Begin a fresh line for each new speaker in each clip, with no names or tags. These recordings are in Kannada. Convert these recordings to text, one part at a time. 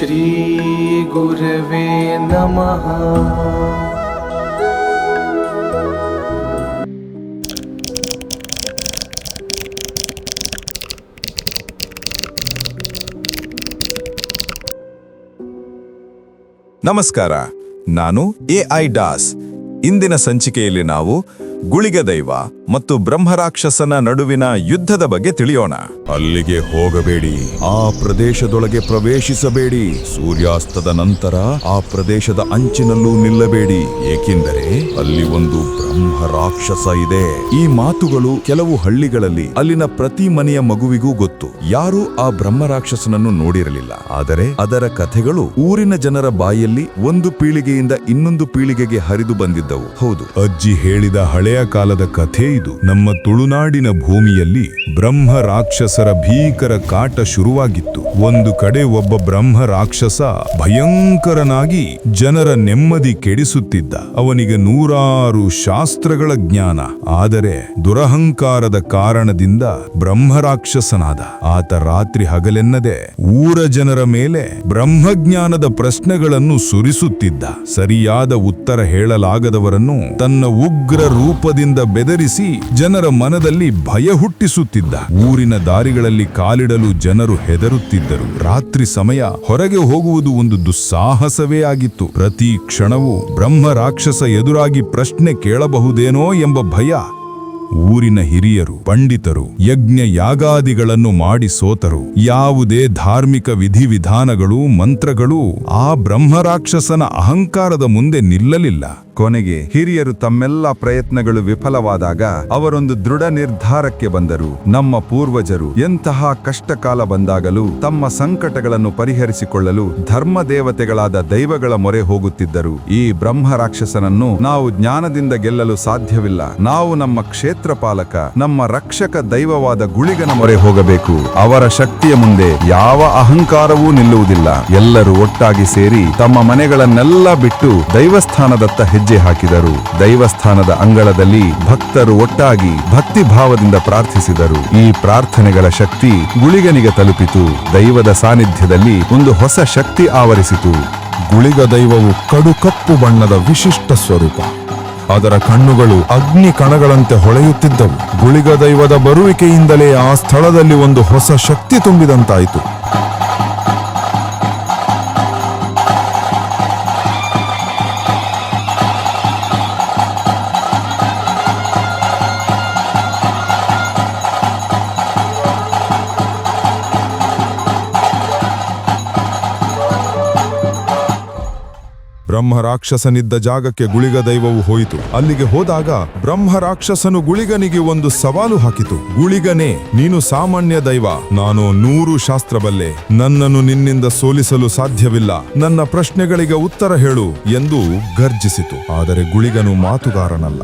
श्रीगुरवे नमः
ನಮಸ್ಕಾರ ನಾನು ಎ ಐ ಡಾಸ್ ಇಂದಿನ ಸಂಚಿಕೆಯಲ್ಲಿ ನಾವು ಗುಳಿಗ ದೈವ ಮತ್ತು ಬ್ರಹ್ಮರಾಕ್ಷಸನ ನಡುವಿನ ಯುದ್ಧದ ಬಗ್ಗೆ ತಿಳಿಯೋಣ. ಅಲ್ಲಿಗೆ ಹೋಗಬೇಡಿ. ಆ ಪ್ರದೇಶದೊಳಗೆ ಪ್ರವೇಶಿಸಬೇಡಿ. ಸೂರ್ಯಾಸ್ತದ ನಂತರ ಆ ಪ್ರದೇಶದ ಅಂಚಿನಲ್ಲೂ ನಿಲ್ಲಬೇಡಿ. ಏಕೆಂದರೆ ಅಲ್ಲಿ ಒಂದು ಬ್ರಹ್ಮ ರಾಕ್ಷಸ ಇದೆ. ಈ ಮಾತುಗಳು ಕೆಲವು ಹಳ್ಳಿಗಳಲ್ಲಿ ಅಲ್ಲಿನ ಪ್ರತಿ ಮನೆಯ ಮಗುವಿಗೂ ಗೊತ್ತು. ಯಾರೂ ಆ ಬ್ರಹ್ಮ ರಾಕ್ಷಸನನ್ನು ನೋಡಿರಲಿಲ್ಲ. ಆದರೆ ಅದರ ಕಥೆಗಳು ಊರಿನ ಜನರ ಬಾಯಲ್ಲಿ ಒಂದು ಪೀಳಿಗೆಯಿಂದ ಇನ್ನೊಂದು ಪೀಳಿಗೆಗೆ ಹರಿದು ಬಂದಿದ್ದವು. ಹೌದು. ಅಜ್ಜಿ ಹೇಳಿದ ಹಳೆಯ ಕಾಲದ ಕಥೆ ಇದು. ನಮ್ಮ ತುಳುನಾಡಿನ ಭೂಮಿಯಲ್ಲಿ ಬ್ರಹ್ಮ ರಾಕ್ಷಸರ ಭೀಕರ ಕಾಟ ಶುರುವಾಗಿತ್ತು. ಒಂದು ಕಡೆ ಒಬ್ಬ ಬ್ರಹ್ಮ ರಾಕ್ಷಸ ಭಯಂಕರನಾಗಿ ಜನರ ನೆಮ್ಮದಿ ಕೆಡಿಸುತ್ತಿದ್ದ. ಅವನಿಗೆ ನೂರಾರು ಶಾಸ್ತ್ರಗಳ ಜ್ಞಾನ. ಆದರೆ ದುರಹಂಕಾರದ ಕಾರಣದಿಂದ ಬ್ರಹ್ಮರಾಕ್ಷಸನಾದ ಆತ ರಾತ್ರಿ ಹಗಲೆನ್ನದೆ ಊರ ಜನರ ಮೇಲೆ ಬ್ರಹ್ಮಜ್ಞಾನದ ಪ್ರಶ್ನೆಗಳನ್ನು ಸುರಿಸುತ್ತಿದ್ದ. ಸರಿಯಾದ ಉತ್ತರ ಹೇಳಲಾಗದವರನ್ನು ತನ್ನ ಉಗ್ರ ರೂಪದಿಂದ ಬೆದರಿಸಿ ಜನರ ಮನದಲ್ಲಿ ಭಯ ಹುಟ್ಟಿಸುತ್ತಿದ್ದ. ಊರಿನ ದಾರಿಗಳಲ್ಲಿ ಕಾಲಿಡಲು ಜನರು ಹೆದರುತ್ತಿದ್ದರು. ರಾತ್ರಿ ಸಮಯ ಹೊರಗೆ ಹೋಗುವುದು ಒಂದು ದುಸ್ಸಾಹಸವೇ ಆಗಿತ್ತು. ಪ್ರತಿ ಕ್ಷಣವೂ ಬ್ರಹ್ಮ ರಾಕ್ಷಸ ಎದುರಾಗಿ ಪ್ರಶ್ನೆ ಕೇಳಬಹುದೇನೋ ಎಂಬ ಭಯ ಊರಿನ ಹಿರಿಯರು, ಪಂಡಿತರು, ಯಜ್ಞ ಯಾಗಾದಿಗಳನ್ನು ಮಾಡಿ ಸೋತರು. ಯಾವುದೇ ಧಾರ್ಮಿಕ ವಿಧಿವಿಧಾನಗಳು ಮಂತ್ರಗಳು ಆ ಬ್ರಹ್ಮರಾಕ್ಷಸನ ಅಹಂಕಾರದ ಮುಂದೆ ನಿಲ್ಲಲಿಲ್ಲ. ಕೊನೆಗೆ ಹಿರಿಯರು ತಮ್ಮೆಲ್ಲ ಪ್ರಯತ್ನಗಳು ವಿಫಲವಾದಾಗ ಅವರೊಂದು ದೃಢ ನಿರ್ಧಾರಕ್ಕೆ ಬಂದರು. ನಮ್ಮ ಪೂರ್ವಜರು ಎಂತಹ ಕಷ್ಟಕಾಲ ಬಂದಾಗಲೂ ತಮ್ಮ ಸಂಕಟಗಳನ್ನು ಪರಿಹರಿಸಿಕೊಳ್ಳಲು ಧರ್ಮ ದೇವತೆಗಳಾದ ದೈವಗಳ ಮೊರೆ ಹೋಗುತ್ತಿದ್ದರು. ಈ ಬ್ರಹ್ಮ ರಾಕ್ಷಸನನ್ನು ನಾವು ಜ್ಞಾನದಿಂದ ಗೆಲ್ಲಲು ಸಾಧ್ಯವಿಲ್ಲ. ನಾವು ನಮ್ಮ ಕ್ಷೇತ್ರಪಾಲಕ, ನಮ್ಮ ರಕ್ಷಕ ದೈವವಾದ ಗುಳಿಗನ ಮೊರೆ ಹೋಗಬೇಕು. ಅವರ ಶಕ್ತಿಯ ಮುಂದೆ ಯಾವ ಅಹಂಕಾರವೂ ನಿಲ್ಲುವುದಿಲ್ಲ. ಎಲ್ಲರೂ ಒಟ್ಟಾಗಿ ಸೇರಿ ತಮ್ಮ ಮನೆಗಳನ್ನೆಲ್ಲ ಬಿಟ್ಟು ದೈವಸ್ಥಾನದತ್ತ ಹೆಜ್ಜೆ ಹಾಕಿದರು. ದೈವಸ್ಥಾನದ ಅಂಗಳದಲ್ಲಿ ಭಕ್ತರು ಒಟ್ಟಾಗಿ ಭಕ್ತಿ ಭಾವದಿಂದ ಪ್ರಾರ್ಥಿಸಿದರು. ಈ ಪ್ರಾರ್ಥನೆಗಳ ಶಕ್ತಿ ಗುಳಿಗನಿಗೆ ತಲುಪಿತು. ದೈವದ ಸಾನ್ನಿಧ್ಯದಲ್ಲಿ ಒಂದು ಹೊಸ ಶಕ್ತಿ ಆವರಿಸಿತು.
ಗುಳಿಗ ದೈವವು ಕಡು ಕಪ್ಪು ಬಣ್ಣದ ವಿಶಿಷ್ಟ ಸ್ವರೂಪ. ಅದರ ಕಣ್ಣುಗಳು ಅಗ್ನಿ ಕಣಗಳಂತೆ ಹೊಳೆಯುತ್ತಿದ್ದವು. ಗುಳಿಗ ದೈವದ ಬರುವಿಕೆಯಿಂದಲೇ ಆ ಸ್ಥಳದಲ್ಲಿ ಒಂದು ಹೊಸ ಶಕ್ತಿ ತುಂಬಿದಂತಾಯಿತು. ಬ್ರಹ್ಮ ರಾಕ್ಷಸನಿದ್ದ ಜಾಗಕ್ಕೆ ಗುಳಿಗ ದೈವವು ಹೋಯಿತು. ಅಲ್ಲಿಗೆ ಹೋದಾಗ ಬ್ರಹ್ಮ ರಾಕ್ಷಸನು ಗುಳಿಗನಿಗೆ ಒಂದು ಸವಾಲು ಹಾಕಿತು. ಗುಳಿಗನೇ, ನೀನು ಸಾಮಾನ್ಯ ದೈವ. ನಾನು ನೂರು ಶಾಸ್ತ್ರ ಬಲ್ಲೆ ನನ್ನನ್ನು ನಿನ್ನಿಂದ ಸೋಲಿಸಲು ಸಾಧ್ಯವಿಲ್ಲ. ನನ್ನ ಪ್ರಶ್ನೆಗಳಿಗೆ ಉತ್ತರ ಹೇಳು ಎಂದು ಗರ್ಜಿಸಿತು ಆದರೆ ಗುಳಿಗನು ಮಾತುಗಾರನಲ್ಲ.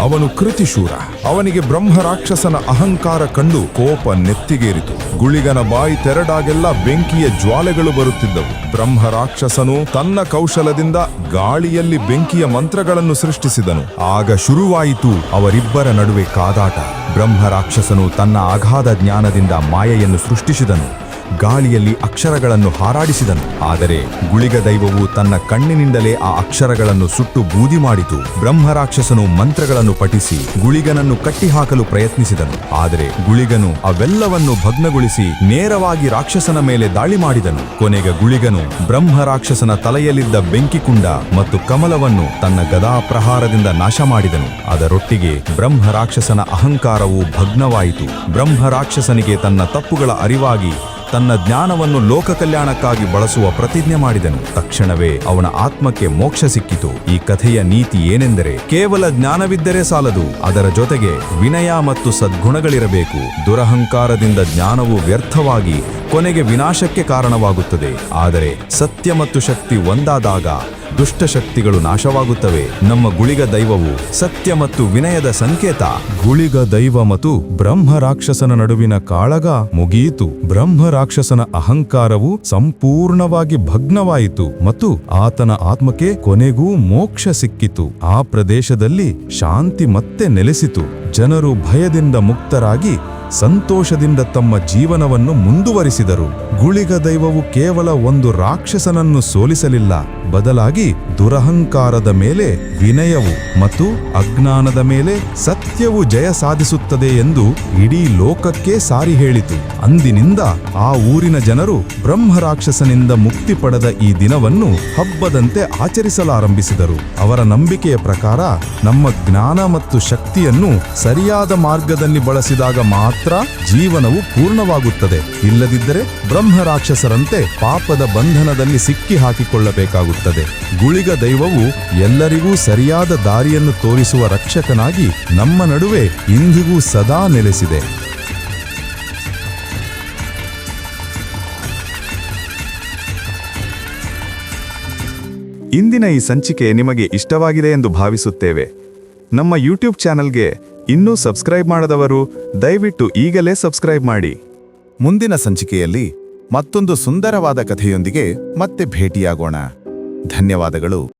ಅವನು ಕೃತಿಶೂರ. ಅವನಿಗೆ ಬ್ರಹ್ಮ ರಾಕ್ಷಸನ ಅಹಂಕಾರ ಕಂಡು ಕೋಪ ನೆತ್ತಿಗೇರಿತು. ಗುಳಿಗನ ಬಾಯಿ ತೆರಡಾಗೆಲ್ಲ ಬೆಂಕಿಯ ಜ್ವಾಲೆಗಳು ಬರುತ್ತಿದ್ದವು. ಬ್ರಹ್ಮ ರಾಕ್ಷಸನು ತನ್ನ ಕೌಶಲದಿಂದ ಗಾಳಿಯಲ್ಲಿ ಬೆಂಕಿಯ ಮಂತ್ರಗಳನ್ನು ಸೃಷ್ಟಿಸಿದನು. ಆಗ ಶುರುವಾಯಿತು ಅವರಿಬ್ಬರ ನಡುವೆ ಕಾದಾಟ. ಬ್ರಹ್ಮ ರಾಕ್ಷಸನು ತನ್ನ ಅಗಾಧ ಜ್ಞಾನದಿಂದ ಮಾಯೆಯನ್ನು ಸೃಷ್ಟಿಸಿದನು. ಗಾಳಿಯಲ್ಲಿ ಅಕ್ಷರಗಳನ್ನು ಹಾರಾಡಿಸಿದನು. ಆದರೆ ಗುಳಿಗ ದೈವವು ತನ್ನ ಕಣ್ಣಿನಿಂದಲೇ ಆ ಅಕ್ಷರಗಳನ್ನು ಸುಟ್ಟು ಬೂದಿ ಮಾಡಿತು. ಬ್ರಹ್ಮರಾಕ್ಷಸನು ಮಂತ್ರಗಳನ್ನು ಪಠಿಸಿ ಗುಳಿಗನನ್ನು ಕಟ್ಟಿಹಾಕಲು ಪ್ರಯತ್ನಿಸಿದನು. ಆದರೆ ಗುಳಿಗನು ಅವೆಲ್ಲವನ್ನು ಭಗ್ನಗೊಳಿಸಿ ನೇರವಾಗಿ ರಾಕ್ಷಸನ ಮೇಲೆ ದಾಳಿ ಮಾಡಿದನು. ಕೊನೆಗೆ ಗುಳಿಗನು ಬ್ರಹ್ಮ ರಾಕ್ಷಸನ ತಲೆಯಲ್ಲಿದ್ದ ಬೆಂಕಿಕುಂಡ ಮತ್ತು ಕಮಲವನ್ನು ತನ್ನ ಗದಾ ಪ್ರಹಾರದಿಂದ ನಾಶ ಮಾಡಿದನು. ಅದರೊಟ್ಟಿಗೆ ಬ್ರಹ್ಮರಾಕ್ಷಸನ ಅಹಂಕಾರವು ಭಗ್ನವಾಯಿತು. ಬ್ರಹ್ಮರಾಕ್ಷಸನಿಗೆ ತನ್ನ ತಪ್ಪುಗಳ ಅರಿವಾಗಿ ತನ್ನ ಜ್ಞಾನವನ್ನು ಲೋಕ ಕಲ್ಯಾಣಕ್ಕಾಗಿ ಬಳಸುವ ಪ್ರತಿಜ್ಞೆ ಮಾಡಿದನು. ತಕ್ಷಣವೇ ಅವನ ಆತ್ಮಕ್ಕೆ ಮೋಕ್ಷ ಸಿಕ್ಕಿತು. ಈ ಕಥೆಯ ನೀತಿ ಏನೆಂದರೆ, ಕೇವಲ ಜ್ಞಾನವಿದ್ದರೆ ಸಾಲದು. ಅದರ ಜೊತೆಗೆ ವಿನಯ ಮತ್ತು ಸದ್ಗುಣಗಳಿರಬೇಕು. ದುರಹಂಕಾರದಿಂದ ಜ್ಞಾನವು ವ್ಯರ್ಥವಾಗಿ ಕೊನೆಗೆ ವಿನಾಶಕ್ಕೆ ಕಾರಣವಾಗುತ್ತದೆ. ಆದರೆ ಸತ್ಯ ಮತ್ತು ಶಕ್ತಿ ಒಂದಾದಾಗ ದುಷ್ಟಶಕ್ತಿಗಳು ನಾಶವಾಗುತ್ತವೆ. ನಮ್ಮ ಗುಳಿಗ ದೈವವು ಸತ್ಯ ಮತ್ತು ವಿನಯದ ಸಂಕೇತ. ಗುಳಿಗ ದೈವ ಮತ್ತು ಬ್ರಹ್ಮ ರಾಕ್ಷಸನ ನಡುವಿನ ಕಾಳಗ ಮುಗಿಯಿತು. ಬ್ರಹ್ಮ ರಾಕ್ಷಸನ ಅಹಂಕಾರವು ಸಂಪೂರ್ಣವಾಗಿ ಭಗ್ನವಾಯಿತು ಮತ್ತು ಆತನ ಆತ್ಮಕ್ಕೆ ಕೊನೆಗೂ ಮೋಕ್ಷ ಸಿಕ್ಕಿತು. ಆ ಪ್ರದೇಶದಲ್ಲಿ ಶಾಂತಿ ಮತ್ತೆ ನೆಲೆಸಿತು. ಜನರು ಭಯದಿಂದ ಮುಕ್ತರಾಗಿ ಸಂತೋಷದಿಂದ ತಮ್ಮ ಜೀವನವನ್ನು ಮುಂದುವರಿಸಿದರು. ಗುಳಿಗ ದೈವವು ಕೇವಲ ಒಂದು ರಾಕ್ಷಸನನ್ನು ಸೋಲಿಸಲಿಲ್ಲ. ಬದಲಾಗಿ ದುರಹಂಕಾರದ ಮೇಲೆ ವಿನಯವು ಮತ್ತು ಅಜ್ಞಾನದ ಮೇಲೆ ಸತ್ಯವು ಜಯ ಸಾಧಿಸುತ್ತದೆ ಎಂದು ಇಡೀ ಲೋಕಕ್ಕೆ ಸಾರಿ ಹೇಳಿತು. ಅಂದಿನಿಂದ ಆ ಊರಿನ ಜನರು ಬ್ರಹ್ಮ ರಾಕ್ಷಸನಿಂದ ಮುಕ್ತಿ ಪಡೆದ ಈ ದಿನವನ್ನು ಹಬ್ಬದಂತೆ ಆಚರಿಸಲಾರಂಭಿಸಿದರು. ಅವರ ನಂಬಿಕೆಯ ಪ್ರಕಾರ ನಮ್ಮ ಜ್ಞಾನ ಮತ್ತು ಶಕ್ತಿಯನ್ನು ಸರಿಯಾದ ಮಾರ್ಗದಲ್ಲಿ ಬಳಸಿದಾಗ ಮಾತ್ರ ಜೀವನವು ಪೂರ್ಣವಾಗುತ್ತದೆ. ಇಲ್ಲದಿದ್ದರೆ ಬ್ರಹ್ಮ ರಾಕ್ಷಸರಂತೆ ಪಾಪದ ಬಂಧನದಲ್ಲಿ ಸಿಕ್ಕಿ ಹಾಕಿಕೊಳ್ಳಬೇಕಾಗುತ್ತದೆ. ಗುಳಿಗ ದೈವವು ಎಲ್ಲರಿಗೂ ಸರಿಯಾದ ದಾರಿಯನ್ನು ತೋರಿಸುವ ರಕ್ಷಕನಾಗಿ ನಮ್ಮ ನಡುವೆ ಇಂದಿಗೂ ಸದಾ ನೆಲೆಸಿದೆ.
ಇಂದಿನ ಈ ಸಂಚಿಕೆ ನಿಮಗೆ ಇಷ್ಟವಾಗಿದೆ ಎಂದು ಭಾವಿಸುತ್ತೇವೆ. ನಮ್ಮ ಯೂಟ್ಯೂಬ್ ಚಾನೆಲ್ಗೆ ಇನ್ನೂ ಸಬ್ಸ್ಕ್ರೈಬ್ ಮಾಡದವರು ದಯವಿಟ್ಟು ಈಗಲೇ ಸಬ್ಸ್ಕ್ರೈಬ್ ಮಾಡಿ.
ಮುಂದಿನ ಸಂಚಿಕೆಯಲ್ಲಿ ಮತ್ತೊಂದು ಸುಂದರವಾದ ಕಥೆಯೊಂದಿಗೆ ಮತ್ತೆ ಭೇಟಿಯಾಗೋಣ. ಧನ್ಯವಾದಗಳು.